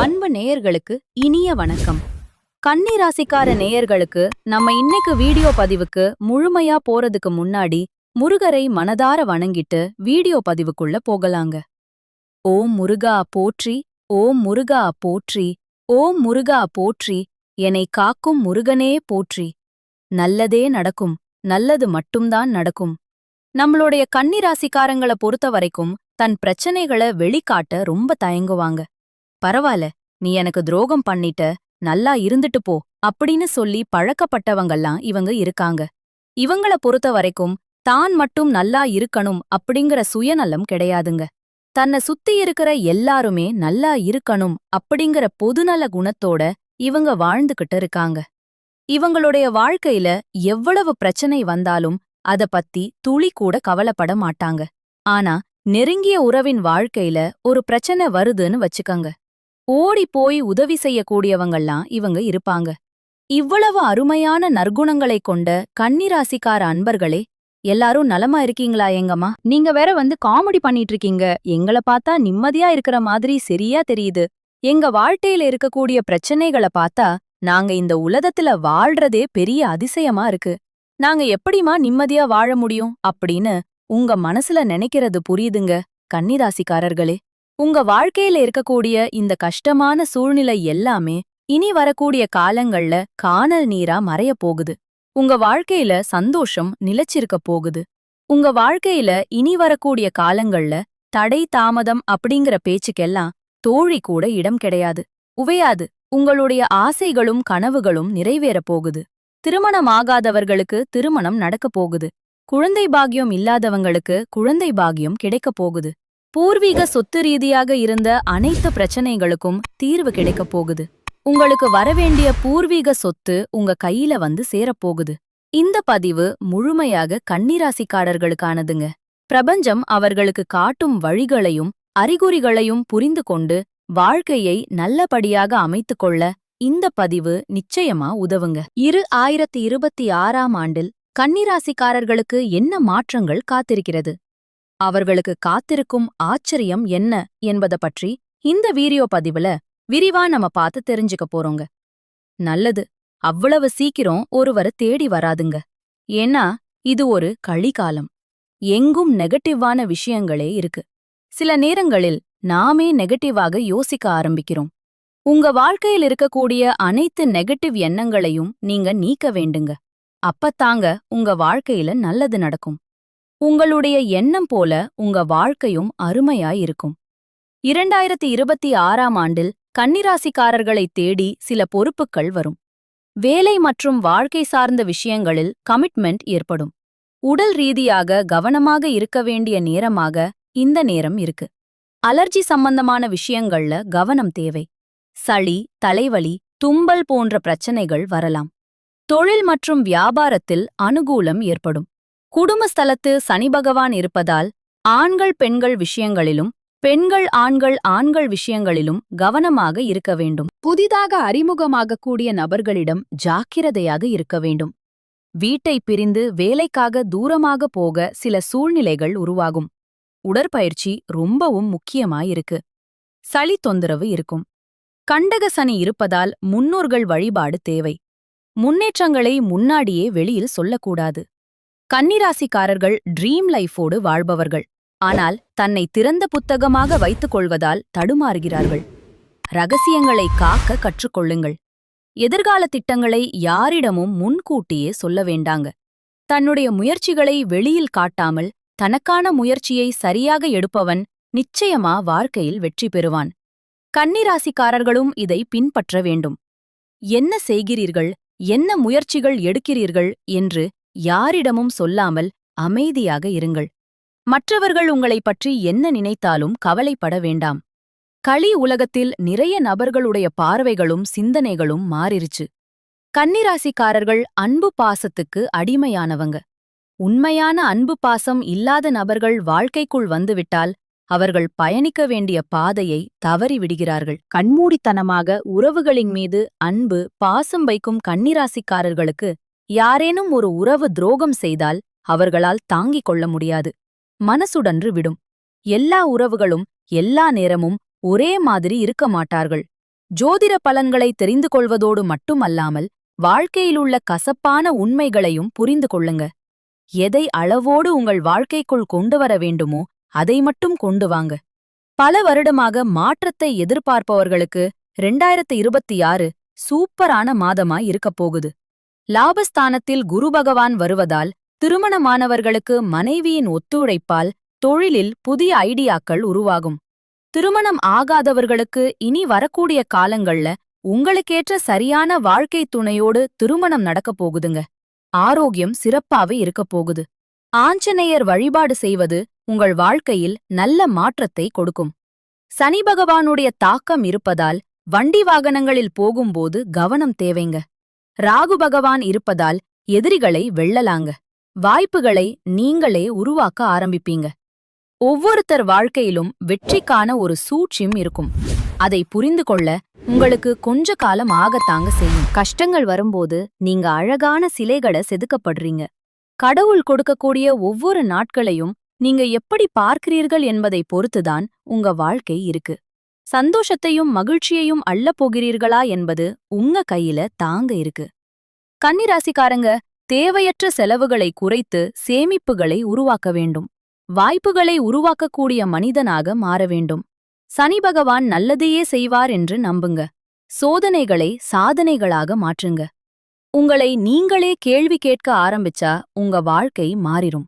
அன்பு நேயர்களுக்கு இனிய வணக்கம். கன்னி ராசிக்கார நேயர்களுக்கு நம்ம இன்னைக்கு வீடியோ பதிவுக்கு முழுமையா போறதுக்கு முன்னாடி முருகரை மனதார வணங்கிட்டு வீடியோ பதிவுக்குள்ள போகலாங்க. ஓம் முருகா போற்றி ஓம் முருகா போற்றி ஓம் முருகா போற்றி என்னை காக்கும் முருகனே போற்றி. நல்லதே நடக்கும் நல்லது மட்டும்தான் நடக்கும். நம்மளுடைய கன்னி ராசிக்காரங்கள பொறுத்த வரைக்கும் தன் பிரச்சனைகளை வெளிக்காட்ட ரொம்ப தயங்குவாங்க. பரவாயில்ல நீ எனக்கு துரோகம் பண்ணிட்ட நல்லா இருந்துட்டு போ அப்படின்னு சொல்லி பழக்கப்பட்டவங்கெல்லாம் இவங்க இருக்காங்க. இவங்கள பொறுத்த வரைக்கும் தான் மட்டும் நல்லா இருக்கணும் அப்படிங்கிற சுயநலம் கிடையாதுங்க. தன்னை சுத்தி இருக்கிற எல்லாருமே நல்லா இருக்கணும் அப்படிங்கிற பொதுநல குணத்தோட இவங்க வாழ்ந்துகிட்டு இருக்காங்க. இவங்களுடைய வாழ்க்கையில எவ்வளவு பிரச்சனை வந்தாலும் அத பத்தி துளி கூட கவலைப்பட மாட்டாங்க. ஆனா நெருங்கிய உறவின் வாழ்க்கையில ஒரு பிரச்சனை வருதுன்னு வச்சுக்கங்க. ஓடி போய் உதவி செய்யக்கூடியவங்கெல்லாம் இவங்க இருப்பாங்க. இவ்வளவு அருமையான நற்குணங்களைக் கொண்ட கன்னிராசிக்கார அன்பர்களே எல்லாரும் நலமா இருக்கீங்களா எங்கம்மா? நீங்க வேற வந்து காமெடி பண்ணிட்டு இருக்கீங்க எங்கள பார்த்தா நிம்மதியா இருக்கிற மாதிரி சரியா தெரியுது. எங்க வாழ்க்கையில இருக்கக்கூடிய பிரச்சனைகளை பார்த்தா நாங்க இந்த உலகத்துல வாழ்றதே பெரிய அதிசயமா இருக்கு. நாங்க எப்படிமா நிம்மதியா வாழ முடியும் அப்படின்னு உங்க மனசுல நினைக்கிறது புரியுதுங்க கன்னிராசிக்காரர்களே. உங்க வாழ்க்கையில இருக்கக்கூடிய இந்த கஷ்டமான சூழ்நிலை எல்லாமே இனி வரக்கூடிய காலங்கள்ல காணல் நீரா மறைய போகுது. உங்க வாழ்க்கையில சந்தோஷம் நிலச்சிருக்க போகுது. உங்க வாழ்க்கையில இனி வரக்கூடிய காலங்கள்ல தடை தாமதம் அப்படிங்கிற பேச்சுக்கெல்லாம் தோழி கூட இடம் கிடையாது. உவையாது உங்களுடைய ஆசைகளும் கனவுகளும் நிறைவேறப் போகுது. திருமணமாகாதவர்களுக்கு திருமணம் நடக்கப் போகுது. குழந்தை பாக்கியம் இல்லாதவங்களுக்கு குழந்தை பாக்கியம் கிடைக்கப் போகுது. பூர்வீக சொத்து ரீதியாக இருந்த அனைத்து பிரச்சனைகளுக்கும் தீர்வு கிடைக்கப் போகுது. உங்களுக்கு வரவேண்டிய பூர்வீக சொத்து உங்க கையில வந்து சேரப்போகுது இந்த பதிவு முழுமையாக கன்னிராசிக்காரர்களுக்கானதுங்க. பிரபஞ்சம் அவர்களுக்கு காட்டும் வழிகளையும் அறிகுறிகளையும் புரிந்து கொண்டு வாழ்க்கையை நல்லபடியாக அமைத்துக் கொள்ள இந்த பதிவு நிச்சயமா உதவுங்க. இரு ஆயிரத்தி இருபத்தி ஆறாம் ஆண்டில் கன்னிராசிக்காரர்களுக்கு என்ன மாற்றங்கள் காத்திருக்கிறது? அவர்களுக்கு காத்திருக்கும் ஆச்சரியம் என்ன என்பத பற்றி இந்த வீடியோ பதிவுல விரிவா நம்ம பார்த்து தெரிஞ்சுக்க போறோங்க. நல்லது அவ்வளவு சீக்கிரம் ஒருவரை தேடி வராதுங்க. ஏன்னா இது ஒரு கழிகாலம் எங்கும் நெகட்டிவான விஷயங்களே இருக்கு. சில நேரங்களில் நாமே நெகட்டிவாக யோசிக்க ஆரம்பிக்கிறோம். உங்க வாழ்க்கையில் இருக்கக்கூடிய அனைத்து நெகட்டிவ் எண்ணங்களையும் நீங்க நீக்க வேண்டுங்க. அப்பத்தாங்க உங்க வாழ்க்கையில நல்லது நடக்கும். உங்களுடைய எண்ணம் போல உங்க வாழ்க்கையும் அருமையாயிருக்கும். இரண்டாயிரத்தி இருபத்தி ஆறாம் ஆண்டில் கன்னிராசிக்காரர்களைத் தேடி சில பொறுப்புகள் வரும். வேலை மற்றும் வாழ்க்கை சார்ந்த விஷயங்களில் கமிட்மெண்ட் ஏற்படும். உடல் ரீதியாக கவனமாக இருக்க வேண்டிய நேரமாக இந்த நேரம் இருக்கு. அலர்ஜி சம்பந்தமான விஷயங்கள்ல கவனம் தேவை. சளி தலைவலி தும்பல் போன்ற பிரச்சனைகள் வரலாம். தொழில் மற்றும் வியாபாரத்தில் அனுகூலம் ஏற்படும். குடும்பஸ்தலத்து சனி பகவான் இருப்பதால் ஆண்கள் பெண்கள் விஷயங்களிலும் பெண்கள் ஆண்கள் ஆண்கள் விஷயங்களிலும் கவனமாக இருக்க வேண்டும். புதிதாக அறிமுகமாகக்கூடிய நபர்களிடம் ஜாக்கிரதையாக இருக்க வேண்டும். வீட்டை பிரிந்து வேலைக்காக தூரமாக போக சில சூழ்நிலைகள் உருவாகும். உடற்பயிற்சி ரொம்பவும் முக்கியமாயிருக்கு. சளி தொந்தரவு இருக்கும். கண்டக சனி இருப்பதால் முன்னோர்கள் வழிபாடு தேவை. முன்னேற்றங்களை முன்னாடியே வெளியில் சொல்லக்கூடாது. கன்னிராசிக்காரர்கள் ட்ரீம் லைஃபோடு வாழ்பவர்கள். ஆனால் தன்னை திறந்த புத்தகமாக வைத்துக் கொள்வதால் தடுமாறுகிறார்கள். ரகசியங்களை காக்க கற்றுக்கொள்ளுங்கள். எதிர்கால திட்டங்களை யாரிடமும் முன்கூட்டியே சொல்ல வேண்டாங்க. தன்னுடைய முயற்சிகளை வெளியில் காட்டாமல் தனக்கான முயற்சியை சரியாக எடுப்பவன் நிச்சயமா வாழ்க்கையில் வெற்றி பெறுவான். கன்னிராசிக்காரர்களும் இதை பின்பற்ற வேண்டும். என்ன செய்கிறீர்கள்? என்ன முயற்சிகள் எடுக்கிறீர்கள்? என்று யாரிடமும் சொல்லாமல் அமைதியாக இருங்கள். மற்றவர்கள் உங்களைப் பற்றி என்ன நினைத்தாலும் கவலைப்பட வேண்டாம். களி உலகத்தில் நிறைய நபர்களுடைய பார்வைகளும் சிந்தனைகளும் மாறிருச்சு. கன்னிராசிக்காரர்கள் அன்பு பாசத்துக்கு அடிமையானவங்க. உண்மையான அன்பு பாசம் இல்லாத நபர்கள் வாழ்க்கைக்குள் வந்துவிட்டால் அவர்கள் பயணிக்க வேண்டிய பாதையை தவறிவிடுகிறார்கள் கண்மூடித்தனமாக உறவுகளின் மீது அன்பு பாசம் வைக்கும் கன்னிராசிக்காரர்களுக்கு யாரேனும் ஒரு உறவு துரோகம் செய்தால் அவர்களால் தாங்கிக் கொள்ள முடியாது. மனசுடன்று விடும். எல்லா உறவுகளும் எல்லா நேரமும் ஒரே மாதிரி இருக்க மாட்டார்கள். ஜோதிட பலன்களை தெரிந்து கொள்வதோடு மட்டுமல்லாமல் வாழ்க்கையிலுள்ள கசப்பான உண்மைகளையும் புரிந்து கொள்ளுங்க. எதை அளவோடு உங்கள் வாழ்க்கைக்குள் கொண்டு வர வேண்டுமோ அதை மட்டும் கொண்டு வாங்க. பல வருடமாக மாற்றத்தை எதிர்பார்ப்பவர்களுக்கு ரெண்டாயிரத்து இருபத்தி ஆறு சூப்பரான மாதமாய் இருக்கப் போகுது. லாபஸ்தானத்தில் குரு பகவான் வருவதால் திருமணமானவர்களுக்கு மனைவியின் ஒத்துழைப்பால் தொழிலில் புதிய ஐடியாக்கள் உருவாகும். திருமணம் ஆகாதவர்களுக்கு இனி வரக்கூடிய காலங்கள்ல உங்களுக்கேற்ற சரியான வாழ்க்கை துணையோடு திருமணம் நடக்கப் போகுதுங்க. ஆரோக்கியம் சிறப்பாவே இருக்கப் போகுது. ஆஞ்சநேயர் வழிபாடு செய்வது உங்கள் வாழ்க்கையில் நல்ல மாற்றத்தை கொடுக்கும். சனி பகவானுடைய தாக்கம் இருப்பதால் வண்டி வாகனங்களில் போகும்போது கவனம் தேவைங்க. ராகு பகவான் இருப்பதால் எதிரிகளை வெல்லலாங்க. வாய்ப்புகளை நீங்களே உருவாக்க ஆரம்பிப்பீங்க. ஒவ்வொருத்தர் வாழ்க்கையிலும் வெற்றிக்கான ஒரு சூழ்ச்சியும் இருக்கும். அதை புரிந்து கொள்ள உங்களுக்கு கொஞ்ச காலம் ஆகத்தாங்க செய்யும். கஷ்டங்கள் வரும்போது நீங்க அழகான சிலைகளை செதுக்கப்படுறீங்க. கடவுள் கொடுக்கக்கூடிய ஒவ்வொரு நாட்களையும் நீங்க எப்படி பார்க்கிறீர்கள் என்பதை பொறுத்துதான் உங்க வாழ்க்கை இருக்கு. சந்தோஷத்தையும் மகிழ்ச்சியையும் அள்ளப் போகிறீர்களா என்பது உங்க கையில தாங்க இருக்கு. கன்னிராசிக்காரங்க தேவையற்ற செலவுகளை குறைத்து சேமிப்புகளை உருவாக்க வேண்டும். வாய்ப்புகளை உருவாக்கக்கூடிய மனிதனாக மாற வேண்டும். சனி பகவான் நல்லதையே செய்வார் என்று நம்புங்க. சோதனைகளை சாதனைகளாக மாற்றுங்க. உங்களை நீங்களே கேள்வி கேட்க ஆரம்பிச்சா உங்க வாழ்க்கை மாறிடும்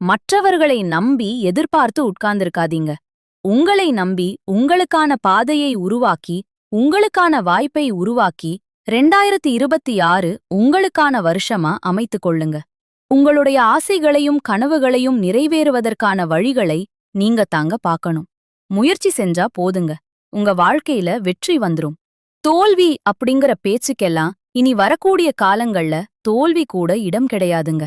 மற்றவர்களை நம்பி எதிர்பார்த்து உட்கார்ந்திருக்காதீங்க. உங்களை நம்பி உங்களுக்கான பாதையை உருவாக்கி உங்களுக்கான வாய்ப்பை உருவாக்கி ரெண்டாயிரத்தி இருபத்தி ஆறு உங்களுக்கான வருஷமா அமைத்துக் கொள்ளுங்க. உங்களுடைய ஆசைகளையும் கனவுகளையும் நிறைவேறுவதற்கான வழிகளை நீங்க தாங்க பார்க்கணும். முயற்சி செஞ்சா போதுங்க. உங்க வாழ்க்கையில வெற்றி வந்துரும். தோல்வி அப்படிங்கிற பேச்சுக்கெல்லாம் இனி வரக்கூடிய காலங்கள்ல தோல்வி கூட இடம் கிடையாதுங்க.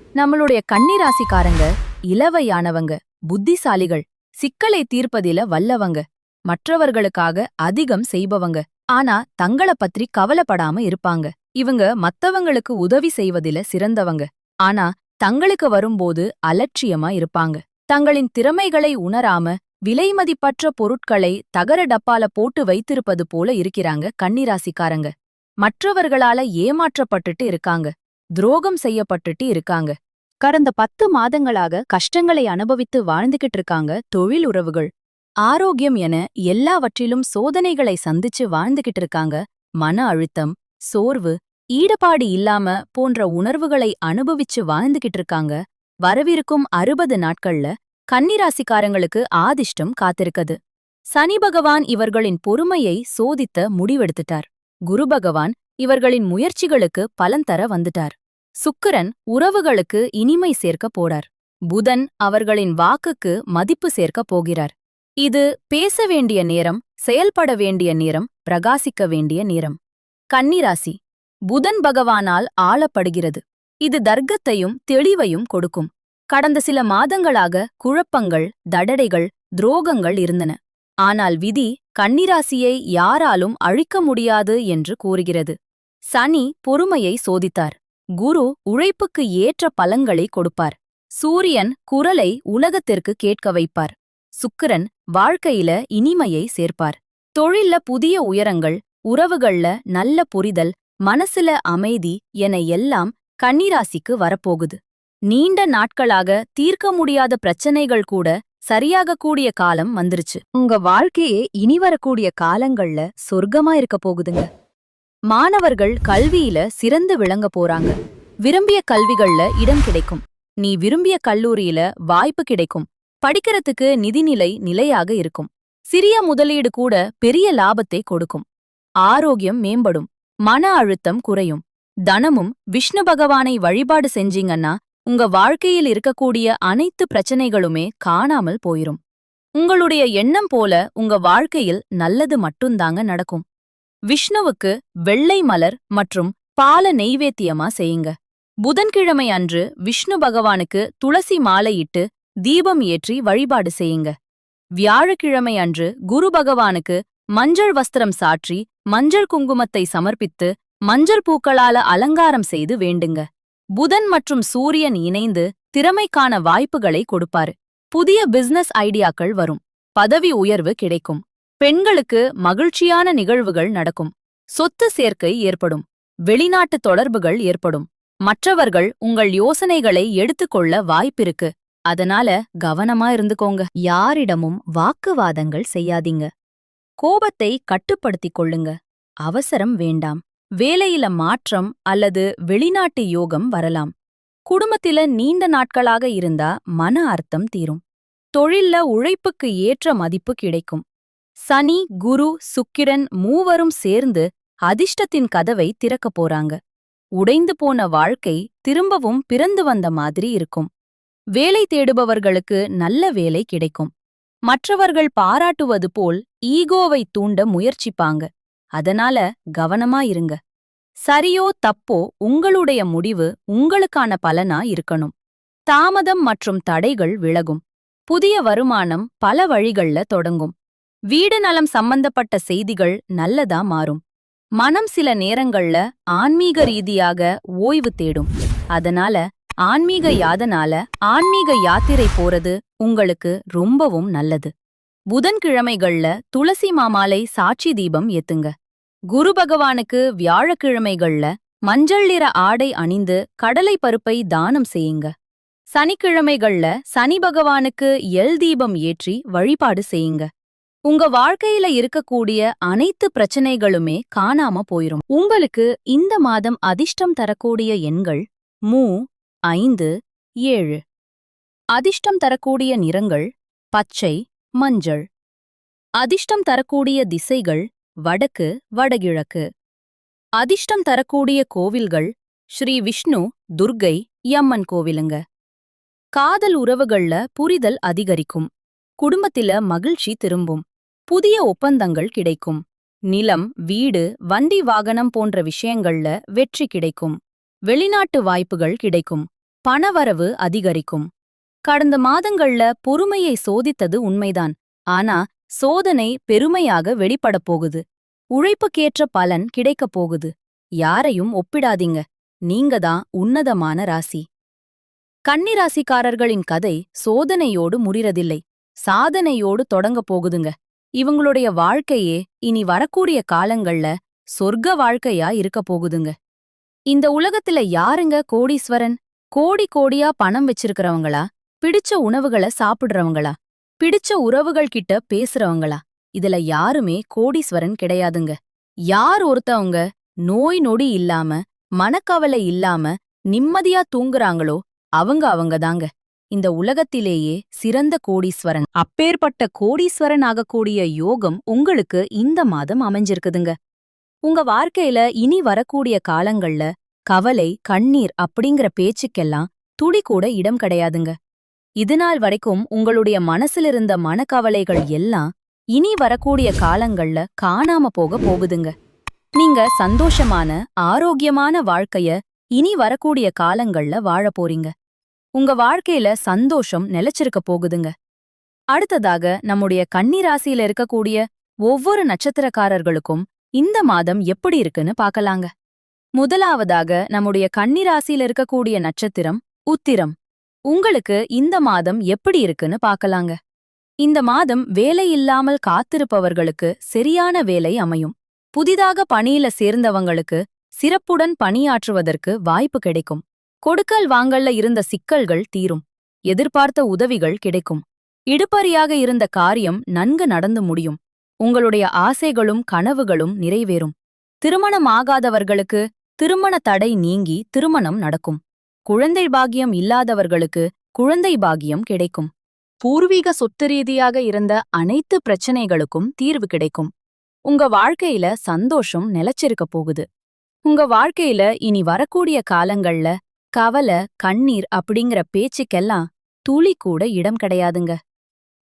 நம்மளுடைய கன்னிராசிக்காரங்க இளவையானவங்க புத்திசாலிகள் சிக்கலை தீர்ப்பதில வல்லவங்க மற்றவர்களுக்காக அதிகம் செய்பவங்க. ஆனா தங்கள பற்றி கவலைப்படாம இருப்பாங்க. இவங்க மத்தவங்களுக்கு உதவி செய்வதில சிறந்தவங்க. ஆனா தங்களுக்கு வரும்போது அலட்சியமா இருப்பாங்க. தங்களின் திறமைகளை உணராம விலைமதிப்பற்ற பொருட்களை தகர டப்பால போட்டு வைத்திருப்பது போல இருக்கிறாங்க கன்னிராசிக்காரங்க. மற்றவர்களால ஏமாற்றப்பட்டுட்டு இருக்காங்க. துரோகம் செய்யப்பட்டுட்டு இருக்காங்க. கடந்த பத்து மாதங்களாக கஷ்டங்களை அனுபவித்து வாழ்ந்துகிட்டு இருக்காங்க தொழில் உறவுகள். ஆரோக்கியம் என எல்லாவற்றிலும் சோதனைகளை சந்திச்சு வாழ்ந்துகிட்டு இருக்காங்க. மன அழுத்தம் சோர்வு ஈடுபாடு இல்லாம போன்ற உணர்வுகளை அனுபவிச்சு வாழ்ந்துகிட்டு இருக்காங்க. வரவிருக்கும் அறுபது நாட்கள்ல கன்னிராசிக்காரங்களுக்கு ஆதிஷ்டம் காத்திருக்குது. சனி பகவான் இவர்களின் பொறுமையை சோதித்த முடிவெடுத்துட்டார். குரு பகவான் இவர்களின் முயற்சிகளுக்கு பலன் தர வந்துட்டார். சுக்கிரன் உறவுகளுக்கு இனிமை சேர்க்கப் போறார். புதன் அவர்களின் வாக்குக்கு மதிப்பு சேர்க்கப் போகிறார். இது பேச வேண்டிய நேரம் செயல்பட வேண்டிய நேரம் பிரகாசிக்க வேண்டிய நேரம். கன்னிராசி. புதன் பகவானால் ஆளப்படுகிறது. இது தர்க்கத்தையும் தெளிவையும் கொடுக்கும். கடந்த சில மாதங்களாக குழப்பங்கள் தடடைகள் துரோகங்கள் இருந்தன. ஆனால் விதி கன்னிராசியை யாராலும் அழிக்க முடியாது என்று கூறுகிறது. சனி பொறுமையை சோதித்தார். குரு உழைப்புக்கு ஏற்ற பலங்களை கொடுப்பார். சூரியன் குரலை உலகத்திற்கு கேட்க வைப்பார். சுக்கிரன் வாழ்க்கையில இனிமையை சேர்ப்பார். தொழில்ல புதிய உயரங்கள் உறவுகள்ல நல்ல புரிதல் மனசுல அமைதி என எல்லாம் கன்னிராசிக்கு வரப்போகுது. நீண்ட நாட்களாக தீர்க்க முடியாத பிரச்சனைகள் கூட சரியாகக்கூடிய காலம் வந்துருச்சு. உங்க வாழ்க்கையே இனி வரக்கூடிய காலங்கள்ல சொர்க்கமா இருக்க போகுதுங்க. மாணவர்கள் கல்வியில சிறந்து விளங்க போறாங்க. விரும்பிய கல்விகள்ல இடம் கிடைக்கும். நீ விரும்பிய கல்லூரியில வாய்ப்பு கிடைக்கும். படிக்கிறதுக்கு நிதிநிலை நிலையாக இருக்கும். சிறிய முதலீடு கூட பெரிய லாபத்தை கொடுக்கும். ஆரோக்கியம் மேம்படும். மன அழுத்தம் குறையும். தனமும் விஷ்ணு பகவானை வழிபாடு செஞ்சீங்கன்னா உங்க வாழ்க்கையில் இருக்கக்கூடிய அனைத்து பிரச்சனைகளுமே காணாமல் போயிரும். உங்களுடைய எண்ணம் போல உங்க வாழ்க்கையில் நல்லது மட்டும்தாங்க நடக்கும். விஷ்ணுவுக்கு வெள்ளை மலர் மற்றும் பால நெய்வேத்தியமா செய்யுங்க. புதன்கிழமை அன்று விஷ்ணு பகவானுக்கு துளசி மாலையிட்டு தீபம் ஏற்றி வழிபாடு செய்யுங்க. வியாழக்கிழமை அன்று குரு பகவானுக்கு மஞ்சள் வஸ்திரம் சாற்றி மஞ்சள் குங்குமத்தை சமர்ப்பித்து மஞ்சள் பூக்களால அலங்காரம் செய்து வேண்டுங்க. புதன் மற்றும் சூரியன் இணைந்து திறமைக்கான வாய்ப்புகளை கொடுப்பாரு. புதிய பிசினஸ் ஐடியாக்கள் வரும். பதவி உயர்வு கிடைக்கும். பெண்களுக்கு மகிழ்ச்சியான நிகழ்வுகள் நடக்கும். சொத்து சேர்க்கை ஏற்படும். வெளிநாட்டு தொடர்புகள் ஏற்படும். மற்றவர்கள் உங்கள் யோசனைகளை எடுத்துக்கொள்ள வாய்ப்பிருக்கு. அதனால கவனமா இருந்துக்கோங்க. யாரிடமும் வாக்குவாதங்கள் செய்யாதீங்க. கோபத்தை கட்டுப்படுத்திக் கொள்ளுங்க. அவசரம் வேண்டாம். வேலையில மாற்றம் அல்லது வெளிநாட்டு யோகம் வரலாம். குடும்பத்தில நீண்ட நாட்களாக இருந்தா மன அர்த்தம் தீரும். தொழில்ல உழைப்புக்கு ஏற்ற மதிப்பு கிடைக்கும். சனி குரு சுக்கிரன் மூவரும் சேர்ந்து அதிர்ஷ்டத்தின் கதவை திறக்கப் போறாங்க. உடைந்து போன வாழ்க்கை திரும்பவும் பிறந்து வந்த மாதிரி இருக்கும். வேலை தேடுபவர்களுக்கு நல்ல வேலை கிடைக்கும். மற்றவர்கள் பாராட்டுவது போல் ஈகோவை தூண்ட முயற்சிப்பாங்க. அதனால கவனமா இருங்க. சரியோ தப்போ உங்களுடைய முடிவு உங்களுக்கான பலனா இருக்கணும். தாமதம் மற்றும் தடைகள் விலகும். புதிய வருமானம் பல வழிகள்ல தொடங்கும். வீடு நலம் சம்பந்தப்பட்ட செய்திகள் நல்லதா மாறும். மனம் சில நேரங்கள்ல ஆன்மீக ரீதியாக ஓய்வு தேடும். அதனால ஆன்மீக யாதனால ஆன்மீக யாத்திரை போறது உங்களுக்கு ரொம்பவும் நல்லது. புதன்கிழமைகள்ல துளசி மாமாலை சாட்சி தீபம் ஏத்துங்க. குரு பகவானுக்கு வியாழக்கிழமைகள்ல மஞ்சள் நிற ஆடை அணிந்து கடலை பருப்பை தானம் செய்யுங்க. சனிக்கிழமைகள்ல சனி பகவானுக்கு எல் தீபம் ஏற்றி வழிபாடு செய்யுங்க. உங்க வாழ்க்கையில இருக்கக்கூடிய அனைத்து பிரச்சனைகளுமே காணாம போயிரும். உங்களுக்கு இந்த மாதம் அதிர்ஷ்டம் தரக்கூடிய எண்கள் மூ ஐந்து ஏழு. அதிர்ஷ்டம் தரக்கூடிய நிறங்கள் பச்சை மஞ்சள். அதிர்ஷ்டம் தரக்கூடிய திசைகள் வடக்கு வடகிழக்கு. அதிர்ஷ்டம் தரக்கூடிய கோவில்கள் ஸ்ரீ விஷ்ணு துர்கை யம்மன் கோவிலுங்க. காதல் உறவுகள்ல புரிதல் அதிகரிக்கும். குடும்பத்தில மகிழ்ச்சி திரும்பும். புதிய ஒப்பந்தங்கள் கிடைக்கும். நிலம் வீடு வண்டி வாகனம் போன்ற விஷயங்கள்ல வெற்றி கிடைக்கும். வெளிநாட்டு வாய்ப்புகள் கிடைக்கும். பணவரவு அதிகரிக்கும். கடந்த மாதங்கள்ல பொறுமையை சோதித்தது உண்மைதான். ஆனா சோதனை பெருமையாக வெளிப்படப் போகுது. உழைப்புக்கேற்ற பலன் கிடைக்கப் போகுது. யாரையும் ஒப்பிடாதீங்க. நீங்க தான் உன்னதமான ராசி. கன்னிராசிக்காரர்களின் கதை சோதனையோடு முடிறதில்லை. சாதனையோடு தொடங்கப் போகுதுங்க. இவங்களுடைய வாழ்க்கையே இனி வரக்கூடிய காலங்கள்ல சொர்க்க வாழ்க்கையா இருக்க போகுதுங்க. இந்த உலகத்துல யாருங்க கோடீஸ்வரன்? கோடி கோடியா பணம் வச்சிருக்கிறவங்களா? பிடிச்ச உணவுகளை சாப்பிடுறவங்களா? பிடிச்ச உறவுகள் கிட்ட பேசுறவங்களா? இதுல யாருமே கோடீஸ்வரன் கிடையாதுங்க. யார் ஒருத்தவங்க நோய் நொடி இல்லாம மனக்கவலை இல்லாம நிம்மதியா தூங்குறாங்களோ அவங்க அவங்கதாங்க. இந்த உலகத்திலேயே சிறந்த கோடீஸ்வரன். அப்பேற்பட்ட கோடீஸ்வரன் ஆகக்கூடிய யோகம் உங்களுக்கு இந்த மாதம் அமைஞ்சிருக்குதுங்க. உங்க வாழ்க்கையில இனி வரக்கூடிய காலங்கள்ல கவலை கண்ணீர் அப்படிங்கிற பேச்சுக்கெல்லாம் துளி கூட இடம் கிடையாதுங்க. இதுநாள் வரைக்கும் உங்களுடைய மனசிலிருந்த மனக்கவலைகள் எல்லாம் இனி வரக்கூடிய காலங்கள்ல காணாம போக போகுதுங்க. நீங்க சந்தோஷமான ஆரோக்கியமான வாழ்க்கைய இனி வரக்கூடிய காலங்கள்ல வாழ போறீங்க. உங்க வாழ்க்கையில சந்தோஷம் நிலைச்சிருக்க போகுதுங்க. அடுத்ததாக நம்முடைய கன்னிராசியில இருக்கக்கூடிய ஒவ்வொரு நட்சத்திரக்காரர்களுக்கும் இந்த மாதம் எப்படி இருக்குன்னு பார்க்கலாங்க. முதலாவதாக நம்முடைய கன்னிராசியில இருக்கக்கூடிய நட்சத்திரம் உத்திரம். உங்களுக்கு இந்த மாதம் எப்படி இருக்குன்னு பார்க்கலாங்க. இந்த மாதம் வேலை இல்லாமல் காத்திருப்பவர்களுக்கு சரியான வேலை அமையும். புதிதாக பணியில சேர்ந்தவங்களுக்கு சிறப்புடன் பணியாற்றுவதற்கு வாய்ப்பு கிடைக்கும். கொடுக்கல் வாங்கல்ல இருந்த சிக்கல்கள் தீரும். எதிர்பார்த்த உதவிகள் கிடைக்கும். இடுப்பறியாக இருந்த காரியம் நன்கு நடந்து முடியும். உங்களுடைய ஆசைகளும் கனவுகளும் நிறைவேறும். திருமணம் ஆகாதவர்களுக்கு திருமண தடை நீங்கி திருமணம் நடக்கும். குழந்தை பாகியம் இல்லாதவர்களுக்கு குழந்தை பாகியம் கிடைக்கும். பூர்வீக சொத்து ரீதியாக இருந்த அனைத்து பிரச்சனைகளுக்கும் தீர்வு கிடைக்கும். உங்க வாழ்க்கையில சந்தோஷம் நிலச்சிருக்க போகுது. உங்க வாழ்க்கையில இனி வரக்கூடிய காலங்கள்ல கவலை கண்ணீர் அப்படிங்கிற பேச்சுக்கெல்லாம் துளி கூட இடம் கிடையாதுங்க.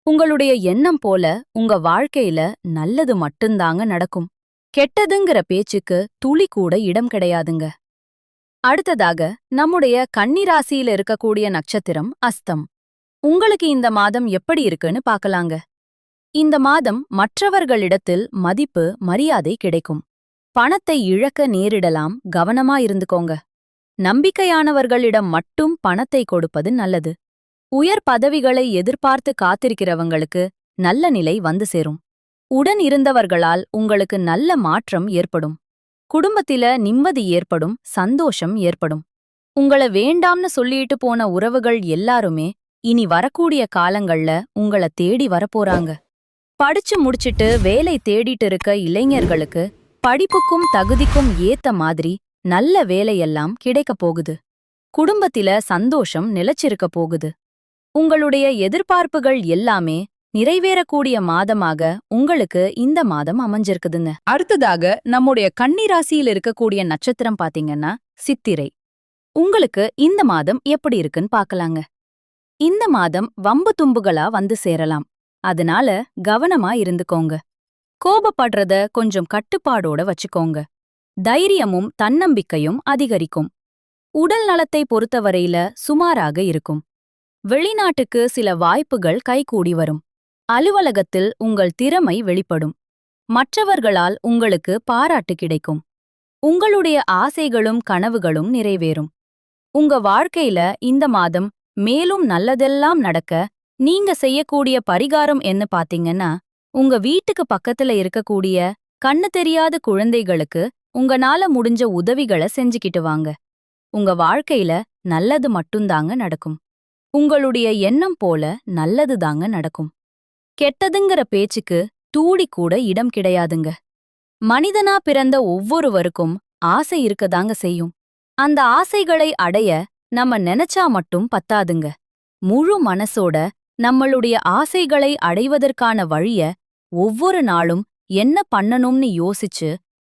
உங்களுடைய எண்ணம் போல உங்க வாழ்க்கையில நல்லது மட்டும்தாங்க நடக்கும். கெட்டதுங்கிற பேச்சுக்கு துளி கூட இடம் கிடையாதுங்க. அடுத்ததாக நம்முடைய கன்னிராசியில இருக்கக்கூடிய நட்சத்திரம் அஸ்தம். உங்களுக்கு இந்த மாதம் எப்படி இருக்குன்னு பார்க்கலாங்க. இந்த மாதம் மற்றவர்களிடத்தில் மதிப்பு மரியாதை கிடைக்கும். பணத்தை இழக்க நேரிடலாம் கவனமா இருந்துக்கோங்க. நம்பிக்கையானவர்களிடம் மட்டும் பணத்தை கொடுப்பது நல்லது. உயர் பதவிகளை எதிர்பார்த்து காத்திருக்கிறவங்களுக்கு நல்ல நிலை வந்து சேரும். உடன் இருந்தவர்களால் உங்களுக்கு நல்ல மாற்றம் ஏற்படும். குடும்பத்தில நிம்மதி ஏற்படும் சந்தோஷம் ஏற்படும். உங்கள வேண்டாம்னு சொல்லிட்டு போன உறவுகள் எல்லாருமே இனி வரக்கூடிய காலங்கள்ல உங்கள தேடி வரப்போறாங்க. படிச்சு முடிச்சிட்டு வேலை தேடிட்டு இருக்க இளைஞர்களுக்கு படிப்புக்கும் தகுதிக்கும் ஏத்த மாதிரி நல்ல வேலையெல்லாம் கிடைக்கப் போகுது. குடும்பத்தில சந்தோஷம் நிலைச்சிருக்க போகுது. உங்களுடைய எதிர்பார்ப்புகள் எல்லாமே நிறைவேறக்கூடிய மாதமாக உங்களுக்கு இந்த மாதம் அமைஞ்சிருக்குதுங்க. அடுத்ததாக நம்முடைய கன்னிராசியில் இருக்கக்கூடிய நட்சத்திரம் பாத்தீங்கன்னா சித்திரை. உங்களுக்கு இந்த மாதம் எப்படி இருக்குன்னு பாக்கலாங்க இந்த மாதம் வம்பு தும்புகளா வந்து சேரலாம். அதனால கவனமா இருந்துக்கோங்க. கோபப்படுறத கொஞ்சம் கட்டுப்பாடோட வச்சுக்கோங்க. தைரியமும் தன்னம்பிக்கையும் அதிகரிக்கும். உடல் நலத்தை பொறுத்தவரையில சுமாராக இருக்கும். வெளிநாட்டுக்கு சில வாய்ப்புகள் கைகூடி வரும். அலுவலகத்தில் உங்கள் திறமை வெளிப்படும். மற்றவர்களால் உங்களுக்கு பாராட்டு கிடைக்கும். உங்களுடைய ஆசைகளும் கனவுகளும் நிறைவேறும். உங்க வாழ்க்கையில இந்த மாதம் மேலும் நல்லதெல்லாம் நடக்க நீங்க செய்யக்கூடிய பரிகாரம் என்ன பாத்தீங்கன்னா உங்க வீட்டுக்கு பக்கத்துல இருக்கக்கூடிய கண்ணு தெரியாத குழந்தைகளுக்கு உங்கனால முடிஞ்ச உதவிகளை செஞ்சுக்கிட்டு வாங்க. உங்க வாழ்க்கையில நல்லது மட்டும்தாங்க நடக்கும். உங்களுடைய எண்ணம் போல நல்லது தாங்க நடக்கும். கெட்டதுங்கிற பேச்சுக்கு தூடி கூட இடம் கிடையாதுங்க. மனிதனா பிறந்த ஒவ்வொருவருக்கும் ஆசை இருக்கதாங்க செய்யும். அந்த ஆசைகளை அடைய நம்ம நினைச்சா மட்டும் பத்தாதுங்க. முழு மனசோட நம்மளுடைய ஆசைகளை அடைவதற்கான வழிய ஒவ்வொரு நாளும் என்ன பண்ணணும்னு யோசிச்சு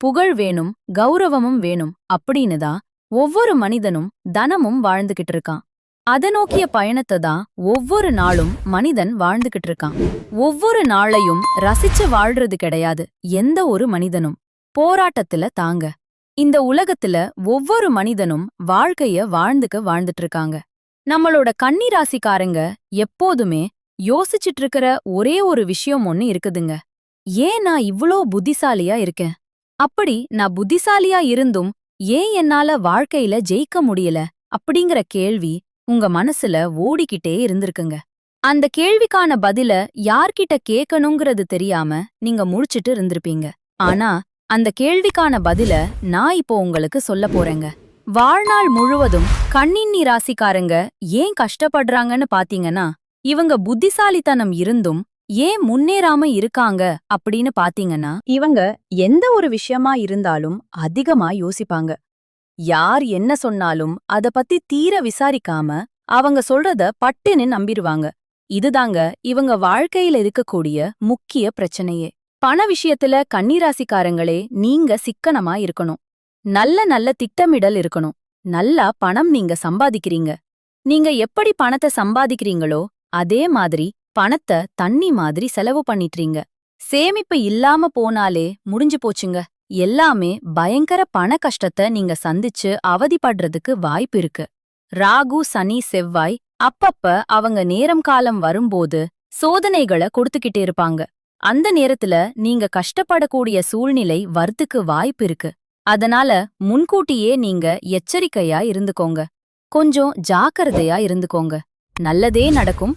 புகழ் வேணும் கௌரவமும் வேணும் அப்படின்னு தான் ஒவ்வொரு மனிதனும் தனமும் வாழ்ந்துகிட்டு இருக்கான். அத நோக்கிய பயணத்தை தான் ஒவ்வொரு நாளும் மனிதன் வாழ்ந்துகிட்டு இருக்கான். ஒவ்வொரு நாளையும் ரசிச்சு வாழ்றது கிடையாது எந்த ஒரு மனிதனும். போராட்டத்துல தாங்க. இந்த உலகத்துல ஒவ்வொரு மனிதனும் வாழ்க்கைய வாழ்ந்துக்க வாழ்ந்துட்டு இருக்காங்க. நம்மளோட கன்னிராசிக்காரங்க எப்போதுமே யோசிச்சுட்டு இருக்கிற ஒரே ஒரு விஷயம் ஒன்னு இருக்குதுங்க. ஏன் நான் இவ்ளோ புத்திசாலியா இருக்கேன்? அப்படி நான் புத்திசாலியா இருந்தும் ஏன் என்னால வாழ்க்கையில ஜெயிக்க முடியல அப்படிங்கிற கேள்வி உங்க மனசுல ஓடிக்கிட்டே இருந்திருக்குங்க. அந்த கேள்விக்கான பதில யார்கிட்ட கேட்கணுங்கிறது தெரியாம நீங்க முடிச்சிட்டு இருந்திருப்பீங்க. ஆனா அந்த கேள்விக்கான பதில நான் இப்போ உங்களுக்கு சொல்ல போறேங்க. வாழ்நாள் முழுவதும் கண்ணின்னி ராசிக்காரங்க ஏன் கஷ்டப்படுறாங்கன்னு பாத்தீங்கன்னா இவங்க புத்திசாலித்தனம் இருந்தும் ஏன் முன்னேறாம இருக்காங்க அப்படின்னு பாத்தீங்கன்னா இவங்க எந்த ஒரு விஷயமா இருந்தாலும் அதிகமா யோசிப்பாங்க. யார் என்ன சொன்னாலும் அத பத்தி தீர விசாரிக்காம அவங்க சொல்றத பட்டுன்னு நம்பிருவாங்க. இதுதாங்க இவங்க வாழ்க்கையில இருக்கக்கூடிய முக்கிய பிரச்சனையே. பண விஷயத்துல கன்னிராசிக்காரங்களே நீங்க சிக்கனமா இருக்கணும். நல்ல நல்ல திட்டமிடல் இருக்கணும். நல்லா பணம் நீங்க சம்பாதிக்கிறீங்க. நீங்க எப்படி பணத்தை சம்பாதிக்கிறீங்களோ அதே மாதிரி பணத்தை தண்ணி மாதிரி செலவு பண்ணிட்டுறீங்க சேமிப்பு இல்லாம போனாலே முடிஞ்சு போச்சுங்க. எல்லாமே பயங்கர பண கஷ்டத்தை நீங்க சந்திச்சு அவதிப்படுறதுக்கு வாய்ப்பு இருக்கு. ராகு சனி செவ்வாய் அப்பப்ப அவங்க நேரம் காலம் வரும்போது சோதனைகளை கொடுத்துக்கிட்டே இருப்பாங்க. அந்த நேரத்துல நீங்க கஷ்டப்படக்கூடிய சூழ்நிலை வரத்துக்கு வாய்ப்பு இருக்கு. அதனால முன்கூட்டியே நீங்க எச்சரிக்கையா இருந்துக்கோங்க. கொஞ்சம் ஜாக்கிரதையா இருந்துக்கோங்க. நல்லதே நடக்கும்.